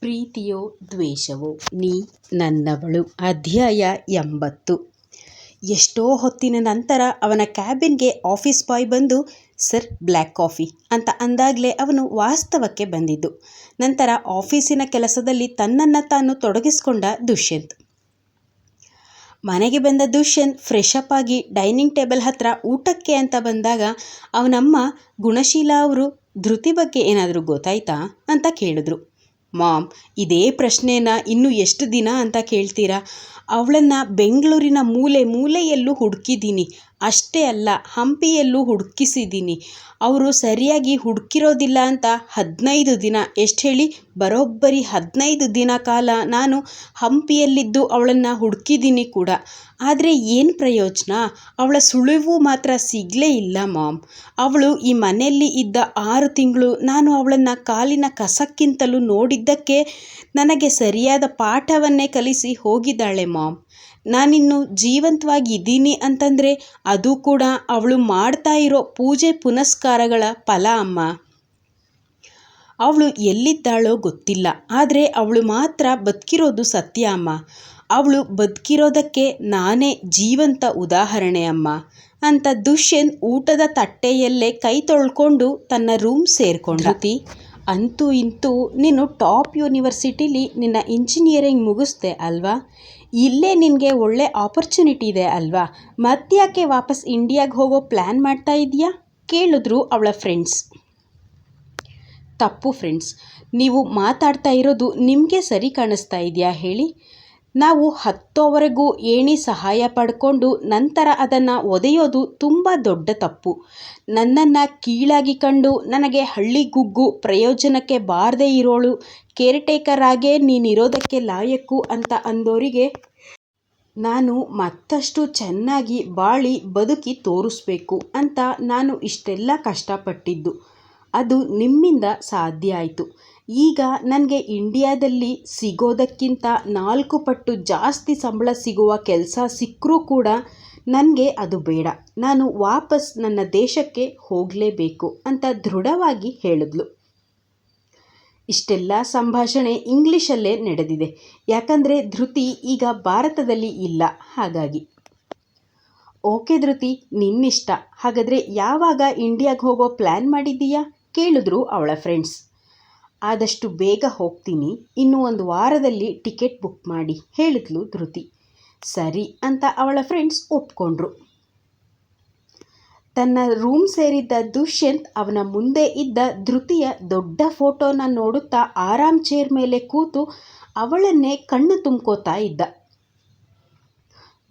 ಪ್ರೀತಿಯೋ ದ್ವೇಷವೋ ನೀ ನನ್ನವಳು. ಅಧ್ಯಾಯ ಎಂಬತ್ತು. ಎಷ್ಟೋ ಹೊತ್ತಿನ ನಂತರ ಅವನ ಕ್ಯಾಬಿನ್ಗೆ ಆಫೀಸ್ ಬಾಯ್ ಬಂದು, ಸರ್, ಬ್ಲ್ಯಾಕ್ ಕಾಫಿ ಅಂತ ಅಂದಾಗಲೇ ಅವನು ವಾಸ್ತವಕ್ಕೆ ಬಂದಿದ್ದು. ನಂತರ ಆಫೀಸಿನ ಕೆಲಸದಲ್ಲಿ ತನ್ನನ್ನು ತಾನು ತೊಡಗಿಸಿಕೊಂಡ ದುಷ್ಯಂತ್. ಮನೆಗೆ ಬಂದ ದುಷ್ಯಂತ್ ಫ್ರೆಶ್ ಅಪ್ ಆಗಿ ಡೈನಿಂಗ್ ಟೇಬಲ್ ಹತ್ರ ಊಟಕ್ಕೆ ಅಂತ ಬಂದಾಗ, ಅವನಮ್ಮ, ಗುಣಶೀಲ ಅವರು ಧೃತಿ ಬಗ್ಗೆ ಏನಾದರೂ ಗೊತ್ತಾಯ್ತಾ? ಅಂತ ಕೇಳಿದ್ರು. ಮಾಮ್ ಇದೇ ಪ್ರಶ್ನೆನ? ಇನ್ನೂ ಎಷ್ಟು ದಿನ ಅಂತ ಕೇಳ್ತೀರಾ? ಅವಳನ್ನು ಬೆಂಗಳೂರಿನ ಮೂಲೆ ಮೂಲೆಯಲ್ಲೂ ಹುಡುಕಿದ್ದೀನಿ. ಅಷ್ಟೇ ಅಲ್ಲ, ಹಂಪಿಯಲ್ಲೂ ಹುಡುಕಿಸಿದ್ದೀನಿ ಅವರು ಸರಿಯಾಗಿ ಹುಡುಕಿರೋದಿಲ್ಲ ಅಂತ ಹದಿನೈದು ದಿನ, ಎಷ್ಟು ಹೇಳಿ, ಬರೋಬ್ಬರಿ ಹದಿನೈದು ದಿನ ಕಾಲ ನಾನು ಹಂಪಿಯಲ್ಲಿದ್ದು ಅವಳನ್ನು ಹುಡುಕಿದ್ದೀನಿ ಕೂಡ. ಆದರೆ ಏನು ಪ್ರಯೋಜನ? ಅವಳ ಸುಳಿವು ಮಾತ್ರ ಸಿಗಲೇ ಇಲ್ಲ ಮಾಮ್. ಅವಳು ಈ ಮನೆಯಲ್ಲಿ ಇದ್ದ ಆರು ತಿಂಗಳು ನಾನು ಅವಳನ್ನು ಕಾಲಿನ ಕಸಕ್ಕಿಂತಲೂ ನೋಡಿದ್ದಕ್ಕೆ ನನಗೆ ಸರಿಯಾದ ಪಾಠವನ್ನೇ ಕಲಿಸಿ ಹೋಗಿದ್ದಾಳೆ ಮಾಮ್. ನಾನಿನ್ನು ಜೀವಂತವಾಗಿ ಇದ್ದೀನಿ ಅಂತಂದರೆ ಅದು ಕೂಡ ಅವಳು ಮಾಡ್ತಾ ಇರೋ ಪೂಜೆ ಪುನಸ್ಕಾರಗಳ ಫಲ ಅಮ್ಮ. ಅವಳು ಎಲ್ಲಿದ್ದಾಳೋ ಗೊತ್ತಿಲ್ಲ, ಆದರೆ ಅವಳು ಮಾತ್ರ ಬದುಕಿರೋದು ಸತ್ಯ ಅಮ್ಮ. ಅವಳು ಬದುಕಿರೋದಕ್ಕೆ ನಾನೇ ಜೀವಂತ ಉದಾಹರಣೆ ಅಮ್ಮ. ಅಂತ ದುಷ್ಯಂತ್ ಊಟದ ತಟ್ಟೆಯಲ್ಲೇ ಕೈ ತೊಳ್ಕೊಂಡು ತನ್ನ ರೂಮ್ ಸೇರಿಕೊಂಡ ಅಂತೂ ಇಂತೂ ನೀನು ಟಾಪ್ ಯೂನಿವರ್ಸಿಟಿಲಿ ನಿನ್ನ ಇಂಜಿನಿಯರಿಂಗ್ ಮುಗಿಸ್ದೆ ಅಲ್ವಾ? ಇಲ್ಲೇ ನಿನಗೆ ಒಳ್ಳೆ ಆಪರ್ಚುನಿಟಿ ಇದೆ ಅಲ್ವಾ? ಮತ್ತ್ಯಾಕೆ ವಾಪಸ್ ಇಂಡಿಯಾಗೆ ಹೋಗೋ ಪ್ಲ್ಯಾನ್ ಮಾಡ್ತಾ ಇದೆಯಾ ಕೇಳಿದ್ರು ಅವಳ ಫ್ರೆಂಡ್ಸ್ ತಪ್ಪು ಫ್ರೆಂಡ್ಸ್ ನೀವು ಮಾತಾಡ್ತಾ ಇರೋದು ನಿಮಗೆ ಸರಿ ಕಾಣಿಸ್ತಾ ಇದೆಯಾ ಹೇಳಿ? ನಾವು ಹತ್ತೋವರೆಗೂ ಏಣಿ ಸಹಾಯ ಪಡ್ಕೊಂಡು ನಂತರ ಅದನ್ನು ಒದೆಯೋದು ತುಂಬ ದೊಡ್ಡ ತಪ್ಪು. ನನ್ನನ್ನು ಕೀಳಾಗಿ ಕಂಡು ನನಗೆ ಹಳ್ಳಿ ಗುಗ್ಗು ಪ್ರಯೋಜನಕ್ಕೆ ಬಾರದೇ ಇರೋಳು ಕೇರ್ಟೇಕರ್ ಆಗೇ ನೀನಿರೋದಕ್ಕೆ ಲಾಯಕ್ಕು ಅಂತ ಅಂದೋರಿಗೆ ನಾನು ಮತ್ತಷ್ಟು ಚೆನ್ನಾಗಿ ಬಾಳಿ ಬದುಕಿ ತೋರಿಸ್ಬೇಕು ಅಂತ ನಾನು ಇಷ್ಟೆಲ್ಲ ಕಷ್ಟಪಟ್ಟಿದ್ದು. ಅದು ನಿಮ್ಮಿಂದ ಸಾಧ್ಯ ಆಯಿತು. ಈಗ ನನಗೆ ಇಂಡಿಯಾದಲ್ಲಿ ಸಿಗೋದಕ್ಕಿಂತ ನಾಲ್ಕು ಪಟ್ಟು ಜಾಸ್ತಿ ಸಂಬಳ ಸಿಗುವ ಕೆಲಸ ಸಿಕ್ಕರೂ ಕೂಡ ನನಗೆ ಅದು ಬೇಡ. ನಾನು ವಾಪಸ್ ನನ್ನ ದೇಶಕ್ಕೆ ಹೋಗಲೇಬೇಕು ಅಂತ ದೃಢವಾಗಿ ಹೇಳಿದ್ಲು. ಇಷ್ಟೆಲ್ಲ ಸಂಭಾಷಣೆ ಇಂಗ್ಲೀಷಲ್ಲೇ ನಡೆದಿದೆ. ಯಾಕಂದರೆ ಧೃತಿ ಈಗ ಭಾರತದಲ್ಲಿ ಇಲ್ಲ. ಹಾಗಾಗಿ. ಓಕೆ ಧೃತಿ, ನಿನ್ನಿಷ್ಟ. ಹಾಗಾದರೆ ಯಾವಾಗ ಇಂಡಿಯಾಗೆ ಹೋಗೋ ಪ್ಲ್ಯಾನ್ ಮಾಡಿದ್ದೀಯಾ? ಕೇಳಿದ್ರು ಅವಳ ಫ್ರೆಂಡ್ಸ್. ಆದಷ್ಟು ಬೇಗ ಹೋಗ್ತೀನಿ. ಇನ್ನು ಒಂದು ವಾರದಲ್ಲಿ ಟಿಕೆಟ್ ಬುಕ್ ಮಾಡಿ, ಹೇಳಿದ್ಲು ಧೃತಿ. ಸರಿ, ಅಂತ ಅವಳ ಫ್ರೆಂಡ್ಸ್ ಒಪ್ಕೊಂಡ್ರು. ತನ್ನ ರೂಮ್ ಸೇರಿದ್ದ ದುಷ್ಯಂತ್ ಅವನ ಮುಂದೆ ಇದ್ದ ಧೃತಿಯ ದೊಡ್ಡ ಫೋಟೋನ ನೋಡುತ್ತಾ ಆರಾಮ್ ಚೇರ್ ಮೇಲೆ ಕೂತು ಅವಳನ್ನೇ ಕಣ್ಣು ತುಂಬ್ಕೋತಾ ಇದ್ದ.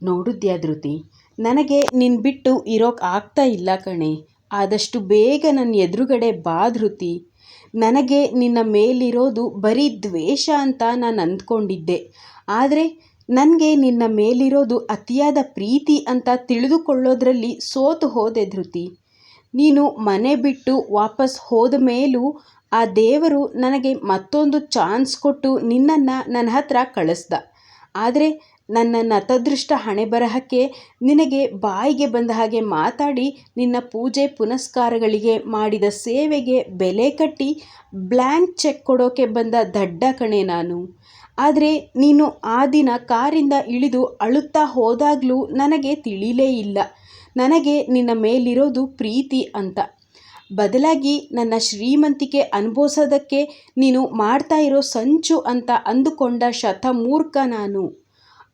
ನೋಡಿದ್ಯಾ ಧೃತಿ, ನನಗೆ ನಿನ್ ಬಿಟ್ಟು ಇರೋಕ್ ಆಗ್ತಾ ಇಲ್ಲ ಕಣೆ. ಆದಷ್ಟು ಬೇಗ ನನ್ನ ಎದುರುಗಡೆ ಬಾ ಧೃತಿ. ನನಗೆ ನಿನ್ನ ಮೇಲಿರೋದು ಬರೀ ದ್ವೇಷ ಅಂತ ನಾನು ಅಂದ್ಕೊಂಡಿದ್ದೆ. ಆದರೆ ನನಗೆ ನಿನ್ನ ಮೇಲಿರೋದು ಅತಿಯಾದ ಪ್ರೀತಿ ಅಂತ ತಿಳಿದುಕೊಳ್ಳೋದ್ರಲ್ಲಿ ಸೋತು ಹೋದೆ ಧೃತಿ. ನೀನು ಮನೆ ಬಿಟ್ಟು ವಾಪಸ್ ಹೋದ ಮೇಲೂ ಆ ದೇವರು ನನಗೆ ಮತ್ತೊಂದು ಚಾನ್ಸ್ ಕೊಟ್ಟು ನಿನ್ನನ್ನು ನನ್ನ ಹತ್ರ ಕಳಿಸ್ದ. ಆದರೆ ನನ್ನ ನತದೃಷ್ಟ ಹಣೆ ಬರಹಕ್ಕೆ ನಿನಗೆ ಬಾಯಿಗೆ ಬಂದ ಹಾಗೆ ಮಾತಾಡಿ ನಿನ್ನ ಪೂಜೆ ಪುನಸ್ಕಾರಗಳಿಗೆ ಮಾಡಿದ ಸೇವೆಗೆ ಬೆಲೆ ಕಟ್ಟಿ ಬ್ಲ್ಯಾಂಕ್ ಚೆಕ್ ಕೊಡೋಕೆ ಬಂದ ದಡ್ಡ ಕಣೆ ನಾನು. ಆದರೆ ನೀನು ಆ ದಿನ ಕಾರಿಂದ ಇಳಿದು ಅಳುತ್ತಾ ಹೋದಾಗಲೂ ನನಗೆ ತಿಳಿಲೇ ಇಲ್ಲ. ನನಗೆ ನಿನ್ನ ಮೇಲಿರೋದು ಪ್ರೀತಿ ಅಂತ. ಬದಲಾಗಿ ನನ್ನ ಶ್ರೀಮಂತಿಕೆ ಅನುಭವಿಸೋದಕ್ಕೆ ನೀನು ಮಾಡ್ತಾ ಇರೋ ಸಂಚು ಅಂತ ಅಂದುಕೊಂಡ ಶತಮೂರ್ಖ ನಾನು.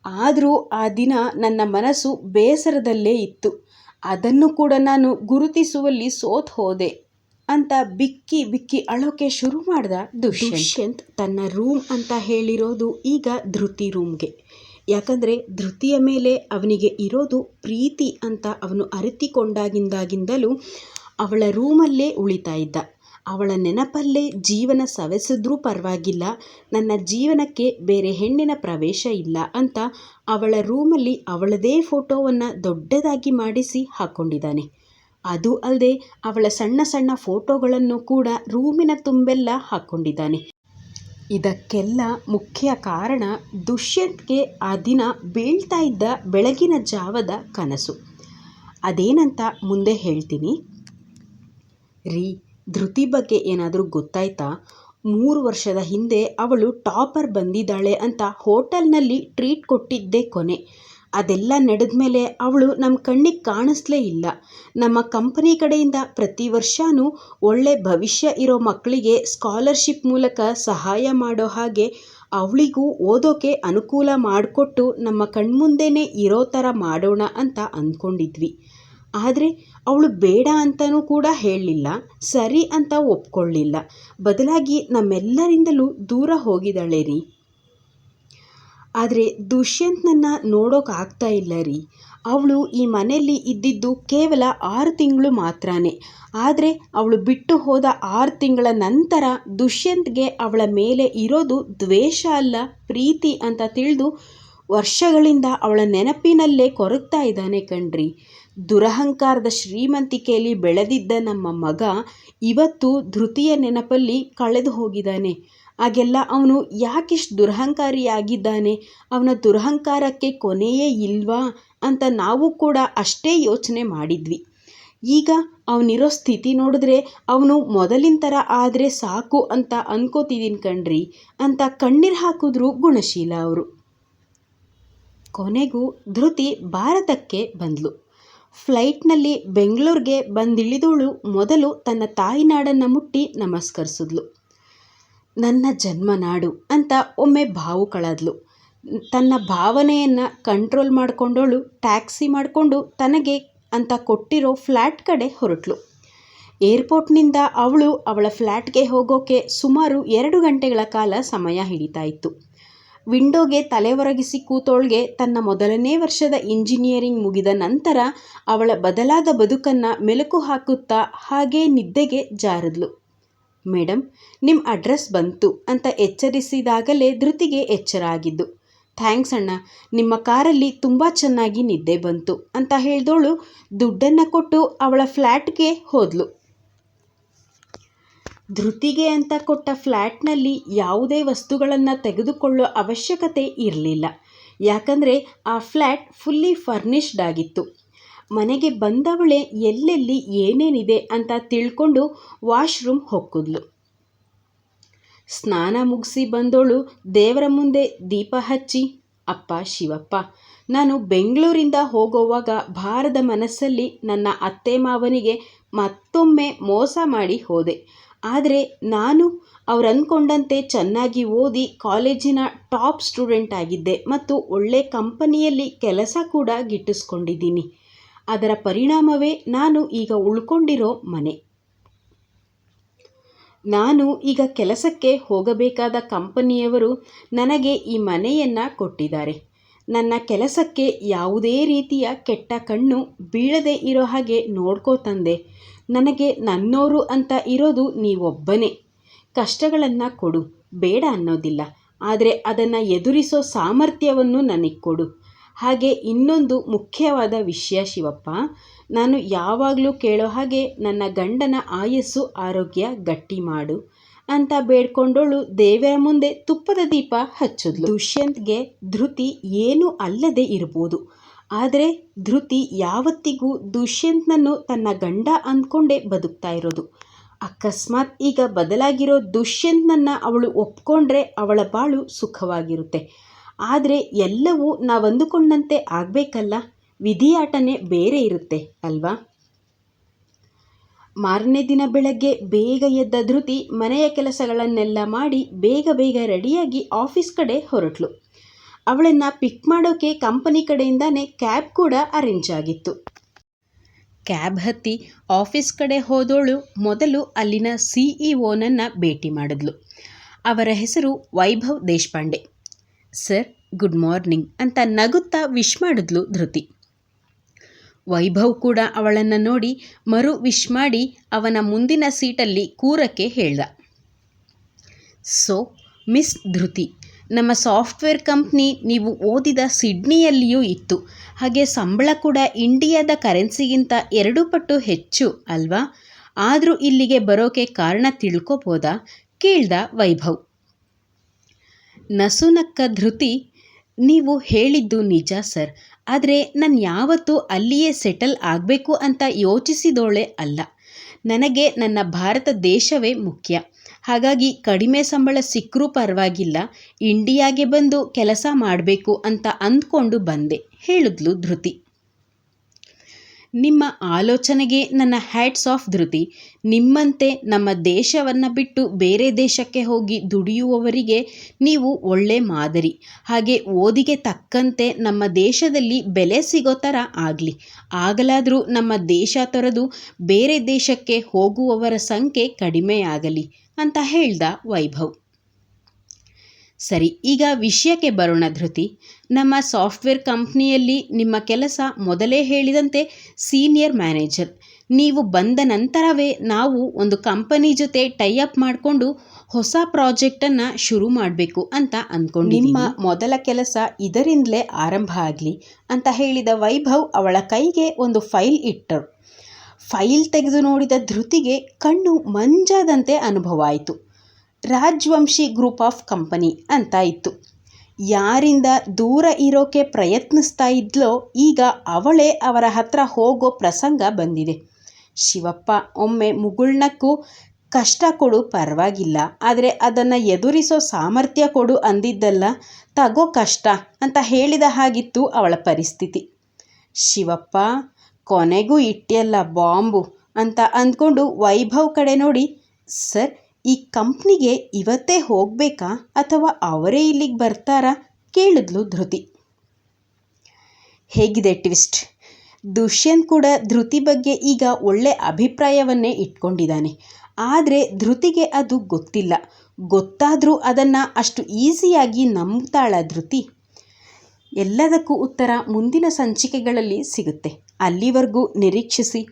ಆದರೂ ಆ ದಿನ ನನ್ನ ಮನಸ್ಸು ಬೇಸರದಲ್ಲೇ ಇತ್ತು. ಅದನ್ನು ಕೂಡ ನಾನು ಗುರುತಿಸುವಲ್ಲಿ ಸೋತ್ ಹೋದೆ ಅಂತ ಬಿಕ್ಕಿ ಬಿಕ್ಕಿ ಅಳೋಕೆ ಶುರು ಮಾಡಿದ ದುಷ್ಯಂತ್. ತನ್ನ ರೂಮ್ ಅಂತ ಹೇಳಿರೋದು ಈಗ ಧೃತಿ ರೂಮ್ಗೆ. ಯಾಕಂದರೆ ಧೃತಿಯ ಮೇಲೆ ಅವನಿಗೆ ಇರೋದು ಪ್ರೀತಿ ಅಂತ ಅವನು ಅರಿತಿಕೊಂಡಾಗಿಂದಾಗಿಂದಲೂ ಅವಳ ರೂಮಲ್ಲೇ ಉಳಿತಾ ಇದ್ದ. ಅವಳ ನೆನಪಲ್ಲೇ ಜೀವನ ಸವೆಸಿದ್ರೂ ಪರವಾಗಿಲ್ಲ, ನನ್ನ ಜೀವನಕ್ಕೆ ಬೇರೆ ಹೆಣ್ಣಿನ ಪ್ರವೇಶ ಇಲ್ಲ ಅಂತ ಅವಳ ರೂಮಲ್ಲಿ ಅವಳದೇ ಫೋಟೋವನ್ನು ದೊಡ್ಡದಾಗಿ ಮಾಡಿಸಿ ಹಾಕ್ಕೊಂಡಿದ್ದಾನೆ ಅದು ಅಲ್ಲದೆ ಅವಳ ಸಣ್ಣ ಸಣ್ಣ ಫೋಟೋಗಳನ್ನು ಕೂಡ ರೂಮಿನ ತುಂಬೆಲ್ಲ ಹಾಕ್ಕೊಂಡಿದ್ದಾನೆ ಇದಕ್ಕೆಲ್ಲ ಮುಖ್ಯ ಕಾರಣ ದುಷ್ಯಂತ್ಗೆ ಆ ದಿನ ಬೀಳ್ತಾ ಇದ್ದ ಬೆಳಗಿನ ಜಾವದ ಕನಸು. ಅದೇನಂತ ಮುಂದೆ ಹೇಳ್ತೀನಿ. ರೀ ಧೃತಿ ಬಗ್ಗೆ ಏನಾದರೂ ಗೊತ್ತಾಯ್ತಾ? ಮೂರು ವರ್ಷದ ಹಿಂದೆ ಅವಳು ಟಾಪರ್ ಬಂದಿದ್ದಾಳೆ ಅಂತ ಹೋಟೆಲ್ನಲ್ಲಿ ಟ್ರೀಟ್ ಕೊಟ್ಟಿದ್ದೆ ಕೊನೆ. ಅದೆಲ್ಲ ನಡೆದ ಮೇಲೆ ಅವಳು ನಮ್ಮ ಕಣ್ಣಿಗೆ ಕಾಣಿಸ್ಲೇ ಇಲ್ಲ. ನಮ್ಮ ಕಂಪನಿ ಕಡೆಯಿಂದ ಪ್ರತಿ ವರ್ಷವೂ ಒಳ್ಳೆ ಭವಿಷ್ಯ ಇರೋ ಮಕ್ಕಳಿಗೆ ಸ್ಕಾಲರ್ಶಿಪ್ ಮೂಲಕ ಸಹಾಯ ಮಾಡೋ ಹಾಗೆ ಅವಳಿಗೂ ಓದೋಕ್ಕೆ ಅನುಕೂಲ ಮಾಡಿಕೊಟ್ಟು ನಮ್ಮ ಕಣ್ಮುಂದೆಯೇ ಇರೋ ಥರ ಮಾಡೋಣ ಅಂತ ಅಂದ್ಕೊಂಡಿದ್ವಿ ಆದರೆ ಅವಳು ಬೇಡ ಅಂತಲೂ ಕೂಡ ಹೇಳಲಿಲ್ಲ, ಸರಿ ಅಂತ ಒಪ್ಕೊಳ್ಳಿಲ್ಲ. ಬದಲಾಗಿ ನಮ್ಮೆಲ್ಲರಿಂದಲೂ ದೂರ ಹೋಗಿದ್ದಾಳೆ ರೀ. ಆದರೆ ದುಷ್ಯಂತ್ನನ್ನು ನೋಡೋಕ್ಕಾಗ್ತಾ ಇಲ್ಲ ರೀ. ಅವಳು ಈ ಮನೆಯಲ್ಲಿ ಇದ್ದಿದ್ದು ಕೇವಲ ಆರು ತಿಂಗಳು ಮಾತ್ರನೇ. ಆದರೆ ಅವಳು ಬಿಟ್ಟು ಹೋದ ಆರು ತಿಂಗಳ ನಂತರ ದುಷ್ಯಂತ್ಗೆ ಅವಳ ಮೇಲೆ ಇರೋದು ದ್ವೇಷ ಅಲ್ಲ, ಪ್ರೀತಿ ಅಂತ ತಿಳಿದು ವರ್ಷಗಳಿಂದ ಅವಳ ನೆನಪಿನಲ್ಲೇ ಕೊರಗ್ತಾ ಇದ್ದಾನೆ ಕಣ್ರಿ. ದುರಹಂಕಾರದ ಶ್ರೀಮಂತಿಕೆಯಲ್ಲಿ ಬೆಳೆದಿದ್ದ ನಮ್ಮ ಮಗ ಇವತ್ತು ಧೃತಿಯ ನೆನಪಲ್ಲಿ ಕಳೆದು ಹೋಗಿದ್ದಾನೆ. ಆಗೆಲ್ಲ ಅವನು ಯಾಕಿಷ್ಟು ದುರಹಂಕಾರಿಯಾಗಿದ್ದಾನೆ? ಅವನ ದುರಹಂಕಾರಕ್ಕೆ ಕೊನೆಯೇ ಇಲ್ವಾ ಅಂತ ನಾವು ಕೂಡ ಅಷ್ಟೇ ಯೋಚನೆ ಮಾಡಿದ್ವಿ. ಈಗ ಅವನಿರೋ ಸ್ಥಿತಿ ನೋಡಿದ್ರೆ ಅವನು ಮೊದಲಿನ ಥರ ಆದರೆ ಸಾಕು ಅಂತ ಅನ್ಕೋತಿದ್ದೀನಿ ಕಣ್ರಿ ಅಂತ ಕಣ್ಣೀರು ಹಾಕಿದ್ರು ಗುಣಶೀಲ ಅವರು. ಕೊನೆಗೂ ಧೃತಿ ಭಾರತಕ್ಕೆ ಬಂದಳು ಫ್ಲೈಟ್ನಲ್ಲಿ ಬೆಂಗಳೂರಿಗೆ ಬಂದಿಳಿದವಳು ಮೊದಲು ತನ್ನ ತಾಯಿನಾಡನ್ನು ಮುಟ್ಟಿ ನಮಸ್ಕರಿಸಿದ್ಲು. ನನ್ನ ಜನ್ಮನಾಡು ಅಂತ ಒಮ್ಮೆ ಭಾವುಕಳಾದ್ಲು ತನ್ನ ಭಾವನೆಯನ್ನು ಕಂಟ್ರೋಲ್ ಮಾಡಿಕೊಂಡವಳು ಟ್ಯಾಕ್ಸಿ ಮಾಡಿಕೊಂಡು ತನಗೆ ಅಂತ ಕೊಟ್ಟಿರೋ ಫ್ಲ್ಯಾಟ್ ಕಡೆ ಹೊರಟ್ಲು. ಏರ್ಪೋರ್ಟ್ನಿಂದ ಅವಳು ಅವಳ ಫ್ಲ್ಯಾಟ್ಗೆ ಹೋಗೋಕೆ ಸುಮಾರು ಎರಡು ಗಂಟೆಗಳ ಕಾಲ ಸಮಯ ಹಿಡಿತಾ ಇತ್ತು. ವಿಂಡೋಗೆ ತಲೆ ಒರಗಿಸಿ ಕೂತೋಳ್ಗೆ ತನ್ನ ಮೊದಲನೇ ವರ್ಷದ ಇಂಜಿನಿಯರಿಂಗ್ ಮುಗಿದ ನಂತರ ಅವಳ ಬದಲಾದ ಬದುಕನ್ನು ಮೆಲುಕು ಹಾಕುತ್ತಾ ಹಾಗೇ ನಿದ್ದೆಗೆ ಜಾರದ್ಲು. ಮೇಡಮ್ ನಿಮ್ಮ ಅಡ್ರೆಸ್ ಬಂತು ಅಂತ ಎಚ್ಚರಿಸಿದಾಗಲೇ ಧೃತಿಗೆ ಎಚ್ಚರ ಆಗಿದ್ದು, ಥ್ಯಾಂಕ್ಸ್ ಅಣ್ಣ, ನಿಮ್ಮ ಕಾರಲ್ಲಿ ತುಂಬ ಚೆನ್ನಾಗಿ ನಿದ್ದೆ ಬಂತು ಅಂತ ಹೇಳಿದವಳು ದುಡ್ಡನ್ನು ಕೊಟ್ಟು ಅವಳ ಫ್ಲ್ಯಾಟ್ಗೆ ಹೋದ್ಲು. ಧೃತಿಗೆ ಅಂತ ಕೊಟ್ಟ ಫ್ಲ್ಯಾಟ್ನಲ್ಲಿ ಯಾವುದೇ ವಸ್ತುಗಳನ್ನು ತೆಗೆದುಕೊಳ್ಳೋ ಅವಶ್ಯಕತೆ ಇರಲಿಲ್ಲ. ಯಾಕಂದರೆ ಆ ಫ್ಲ್ಯಾಟ್ ಫುಲ್ಲಿ ಫರ್ನಿಶ್ಡ್ ಆಗಿತ್ತು. ಮನೆಗೆ ಬಂದವಳೆ ಎಲ್ಲೆಲ್ಲಿ ಏನೇನಿದೆ ಅಂತ ತಿಳ್ಕೊಂಡು ವಾಶ್ರೂಮ್ ಹೊಕ್ಕಿದ್ಲು. ಸ್ನಾನ ಮುಗಿಸಿ ಬಂದವಳು ದೇವರ ಮುಂದೆ ದೀಪ ಹಚ್ಚಿ, ಅಪ್ಪ ಶಿವಪ್ಪ, ನಾನು ಬೆಂಗಳೂರಿಂದ ಹೋಗುವಾಗ ಭಾರದ ಮನಸ್ಸಲ್ಲಿ ನನ್ನ ಅತ್ತೆ ಮಾವನಿಗೆ ಮತ್ತೊಮ್ಮೆ ಮೋಸ ಮಾಡಿ ಹೋದೆ. ಆದರೆ ನಾನು ಅವ್ರು ಅಂದ್ಕೊಂಡಂತೆ ಚೆನ್ನಾಗಿ ಓದಿ ಕಾಲೇಜಿನ ಟಾಪ್ ಸ್ಟೂಡೆಂಟ್ ಆಗಿದ್ದೆ ಮತ್ತು ಒಳ್ಳೆ ಕಂಪನಿಯಲ್ಲಿ ಕೆಲಸ ಕೂಡ ಗಿಟ್ಟಿಸ್ಕೊಂಡಿದ್ದೀನಿ. ಅದರ ಪರಿಣಾಮವೇ ನಾನು ಈಗ ಉಳ್ಕೊಂಡಿರೋ ಮನೆ. ನಾನು ಈಗ ಕೆಲಸಕ್ಕೆ ಹೋಗಬೇಕಾದ ಕಂಪನಿಯವರು ನನಗೆ ಈ ಮನೆಯನ್ನು ಕೊಟ್ಟಿದ್ದಾರೆ. ನನ್ನ ಕೆಲಸಕ್ಕೆ ಯಾವುದೇ ರೀತಿಯ ಕೆಟ್ಟ ಕಣ್ಣು ಬೀಳದೇ ಇರೋ ಹಾಗೆ ನೋಡ್ಕೋತಂದೆ ನನಗೆ ನನ್ನೋರು ಅಂತ ಇರೋದು ನೀವೊಬ್ಬನೇ. ಕಷ್ಟಗಳನ್ನು ಕೊಡು, ಬೇಡ ಅನ್ನೋದಿಲ್ಲ. ಆದರೆ ಅದನ್ನು ಎದುರಿಸೋ ಸಾಮರ್ಥ್ಯವನ್ನು ನನಗೆ ಕೊಡು. ಹಾಗೆ ಇನ್ನೊಂದು ಮುಖ್ಯವಾದ ವಿಷಯ ಶಿವಪ್ಪ, ನಾನು ಯಾವಾಗಲೂ ಕೇಳೋ ಹಾಗೆ ನನ್ನ ಗಂಡನ ಆಯಸ್ಸು ಆರೋಗ್ಯ ಗಟ್ಟಿ ಮಾಡು ಅಂತ ಬೇಡ್ಕೊಂಡೋಳು ದೇವರ ಮುಂದೆ ತುಪ್ಪದ ದೀಪ ಹಚ್ಚಿದ್ಲು. ದುಷ್ಯಂತ್ಗೆ ಧೃತಿ ಏನೂ ಅಲ್ಲದೆ ಇರ್ಬೋದು. ಆದರೆ ಧೃತಿ ಯಾವತ್ತಿಗೂ ದುಷ್ಯಂತ್ನನ್ನು ತನ್ನ ಗಂಡ ಅಂದ್ಕೊಂಡೇ ಬದುಕ್ತಾ ಇರೋದು. ಅಕಸ್ಮಾತ್ ಈಗ ಬದಲಾಗಿರೋ ದುಷ್ಯಂತ್ನನ್ನು ಅವಳು ಒಪ್ಕೊಂಡ್ರೆ ಅವಳ ಬಾಳು ಸುಖವಾಗಿರುತ್ತೆ. ಆದರೆ ಎಲ್ಲವೂ ನಾವು ಅಂದುಕೊಂಡಂತೆ ಆಗಬೇಕಲ್ಲ? ವಿಧಿಯಾಟನೇ ಬೇರೆ ಇರುತ್ತೆ, ಅಲ್ವಾ? ಮಾರನೇ ದಿನ ಬೆಳಗ್ಗೆ ಬೇಗ ಎದ್ದ ಧೃತಿ ಮನೆಯ ಕೆಲಸಗಳನ್ನೆಲ್ಲ ಮಾಡಿ ಬೇಗ ಬೇಗ ರೆಡಿಯಾಗಿ ಆಫೀಸ್ ಕಡೆ ಹೊರಟ್ಲು. ಅವಳನ್ನು ಪಿಕ್ ಮಾಡೋಕೆ ಕಂಪನಿ ಕಡೆಯಿಂದಾನೇ ಕ್ಯಾಬ್ ಕೂಡ ಅರೇಂಜ್ ಆಗಿತ್ತು. ಕ್ಯಾಬ್ ಹತ್ತಿ ಆಫೀಸ್ ಕಡೆ ಹೋದೋಳು ಮೊದಲು ಅಲ್ಲಿನ ಸಿ ಓನನ್ನು ಭೇಟಿ ಮಾಡಿದ್ಲು. ಅವರ ಹೆಸರು Vaibhav Deshpande. Sir good morning ಅಂತ ನಗುತ್ತಾ ವಿಶ್ ಮಾಡಿದ್ಲು ಧೃತಿ. ವೈಭವ್ ಕೂಡ ಅವಳನ್ನು ನೋಡಿ ಮರು ವಿಶ್ ಮಾಡಿ ಅವನ ಮುಂದಿನ ಸೀಟಲ್ಲಿ ಕೂರಕ್ಕೆ ಹೇಳ್ದ. ಸೊ ಮಿಸ್ ಧೃತಿ ನಮ್ಮ ಸಾಫ್ಟ್ವೇರ್ ಕಂಪ್ನಿ ನೀವು ಓದಿದ ಸಿಡ್ನಿಯಲ್ಲಿಯೂ ಇತ್ತು. ಹಾಗೆ ಸಂಬಳ ಕೂಡ ಇಂಡಿಯಾದ ಕರೆನ್ಸಿಗಿಂತ ಎರಡು ಪಟ್ಟು ಹೆಚ್ಚು ಅಲ್ವಾ? ಆದರೂ ಇಲ್ಲಿಗೆ ಬರೋಕೆ ಕಾರಣ ತಿಳ್ಕೊಬೋದಾ? ಕೇಳ್ದ ವೈಭವ್. ನಸುನಕ್ಕ ಧೃತಿ, ನೀವು ಹೇಳಿದ್ದು ನಿಜ ಸರ್. ಆದರೆ ನಾನು ಯಾವತ್ತೂ ಅಲ್ಲಿಯೇ ಸೆಟಲ್ ಆಗಬೇಕು ಅಂತ ಯೋಚಿಸಿದೋಳೆ ಅಲ್ಲ. ನನಗೆ ನನ್ನ ಭಾರತ ದೇಶವೇ ಮುಖ್ಯ. ಹಾಗಾಗಿ ಕಡಿಮೆ ಸಂಬಳ ಸಿಕ್ಕರೂ ಪರವಾಗಿಲ್ಲ, ಇಂಡಿಯಾಗೆ ಬಂದು ಕೆಲಸ ಮಾಡಬೇಕು ಅಂತ ಅಂದ್ಕೊಂಡು ಬಂದೆ, ಹೇಳಿದ್ಲು ಧೃತಿ. ನಿಮ್ಮ ಆಲೋಚನೆಗೆ ನನ್ನ ಹ್ಯಾಟ್ಸ್ ಆಫ್ ಧೃತಿ. ನಿಮ್ಮಂತೆ ನಮ್ಮ ದೇಶವನ್ನು ಬಿಟ್ಟು ಬೇರೆ ದೇಶಕ್ಕೆ ಹೋಗಿ ದುಡಿಯುವವರಿಗೆ ನೀವು ಒಳ್ಳೆ ಮಾದರಿ. ಹಾಗೆ ಓದಿಗೆ ತಕ್ಕಂತೆ ನಮ್ಮ ದೇಶದಲ್ಲಿ ಬೆಲೆ ಸಿಗೋ ಥರ ಆಗಲಿ. ಆಗಲಾದರೂ ನಮ್ಮ ದೇಶ ತೊರೆದು ಬೇರೆ ದೇಶಕ್ಕೆ ಹೋಗುವವರ ಸಂಖ್ಯೆ ಕಡಿಮೆಯಾಗಲಿ. ಅಂತ ಹೇಳ್ದ ವೈಭವ್. ಸರಿ, ಈಗ ವಿಷಯಕ್ಕೆ ಬರೋಣ ಧೃತಿ. ನಮ್ಮ ಸಾಫ್ಟ್ವೇರ್ ಕಂಪ್ನಿಯಲ್ಲಿ ನಿಮ್ಮ ಕೆಲಸ ಮೊದಲೇ ಹೇಳಿದಂತೆ ಸೀನಿಯರ್ ಮ್ಯಾನೇಜರ್. ನೀವು ಬಂದ ನಂತರವೇ ನಾವು ಒಂದು ಕಂಪನಿ ಜೊತೆ ಟೈ ಅಪ್ ಮಾಡಿಕೊಂಡು ಹೊಸ ಪ್ರಾಜೆಕ್ಟನ್ನು ಶುರು ಮಾಡಬೇಕು ಅಂತ ಅಂದ್ಕೊಂಡು ನಿಮ್ಮ ಮೊದಲ ಕೆಲಸ ಇದರಿಂದಲೇ ಆರಂಭ ಆಗಲಿ ಅಂತ ಹೇಳಿದ ವೈಭವ್ ಅವಳ ಕೈಗೆ ಒಂದು ಫೈಲ್ ಇಟ್ಟರು. ಫೈಲ್ ತೆಗೆದು ನೋಡಿದ ಧೃತಿಗೆ ಕಣ್ಣು ಮಂಜಾದಂತೆ ಅನುಭವ ಆಯಿತು. ರಾಜ್ವಂಶಿ ಗ್ರೂಪ್ ಆಫ್ ಕಂಪನಿ ಅಂತ ಇತ್ತು. ಯಾರಿಂದ ದೂರ ಇರೋಕೆ ಪ್ರಯತ್ನಿಸ್ತಾ ಇದ್ಲೋ ಈಗ ಅವಳೇ ಅವರ ಹತ್ರ ಹೋಗೋ ಪ್ರಸಂಗ ಬಂದಿದೆ. ಶಿವಪ್ಪ ಒಮ್ಮೆ ಮುಗುಳ್ನಕ್ಕೂ ಕಷ್ಟ ಕೊಡು ಪರವಾಗಿಲ್ಲ, ಆದರೆ ಅದನ್ನು ಎದುರಿಸೋ ಸಾಮರ್ಥ್ಯ ಕೊಡು ಅಂದಿದ್ದಲ್ಲ, ತಗೋ ಕಷ್ಟ ಅಂತ ಹೇಳಿದ ಹಾಗಿತ್ತು ಅವಳ ಪರಿಸ್ಥಿತಿ. ಶಿವಪ್ಪ ಕೊನೆಗೂ ಇಟ್ಟಿಯಲ್ಲ ಬಾಂಬು ಅಂತ ಅಂದ್ಕೊಂಡು ವೈಭವ್ ಕಡೆ ನೋಡಿ, ಸರ್, ಈ ಕಂಪ್ನಿಗೆ ಇವತ್ತೇ ಹೋಗಬೇಕಾ ಅಥವಾ ಅವರೇ ಇಲ್ಲಿಗೆ ಬರ್ತಾರಾ? ಕೇಳಿದ್ಲು ಧೃತಿ. ಹೇಗಿದೆ ಟ್ವಿಸ್ಟ್? ದುಷ್ಯಂತ್ ಕೂಡ ಧೃತಿ ಬಗ್ಗೆ ಈಗ ಒಳ್ಳೆ ಅಭಿಪ್ರಾಯವನ್ನೇ ಇಟ್ಕೊಂಡಿದ್ದಾನೆ. ಆದರೆ ಧೃತಿಗೆ ಅದು ಗೊತ್ತಿಲ್ಲ. ಗೊತ್ತಾದರೂ ಅದನ್ನು ಅಷ್ಟು ಈಸಿಯಾಗಿ ನಂಬ್ತಾಳ ಧೃತಿ. ಎಲ್ಲದಕ್ಕೂ ಉತ್ತರ ಮುಂದಿನ ಸಂಚಿಕೆಗಳಲ್ಲಿ ಸಿಗುತ್ತೆ. ಅಲ್ಲಿವರೆಗೂ ನಿರೀಕ್ಷಿಸಿ,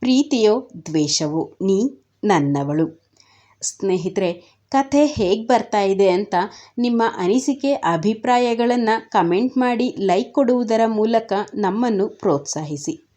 ಪ್ರೀತಿಯೋ ದ್ವೇಷವೋ ನೀ ನನ್ನವಳು. ಸ್ನೇಹಿತರೆ, ಕಥೆ ಹೇಗೆ ಬರ್ತಾ ಇದೆ ಅಂತ ನಿಮ್ಮ ಅನಿಸಿಕೆ, ಅಭಿಪ್ರಾಯಗಳನ್ನು ಕಮೆಂಟ್ ಮಾಡಿ ಲೈಕ್ ಕೊಡುವುದರ ಮೂಲಕ ನಮ್ಮನ್ನು ಪ್ರೋತ್ಸಾಹಿಸಿ.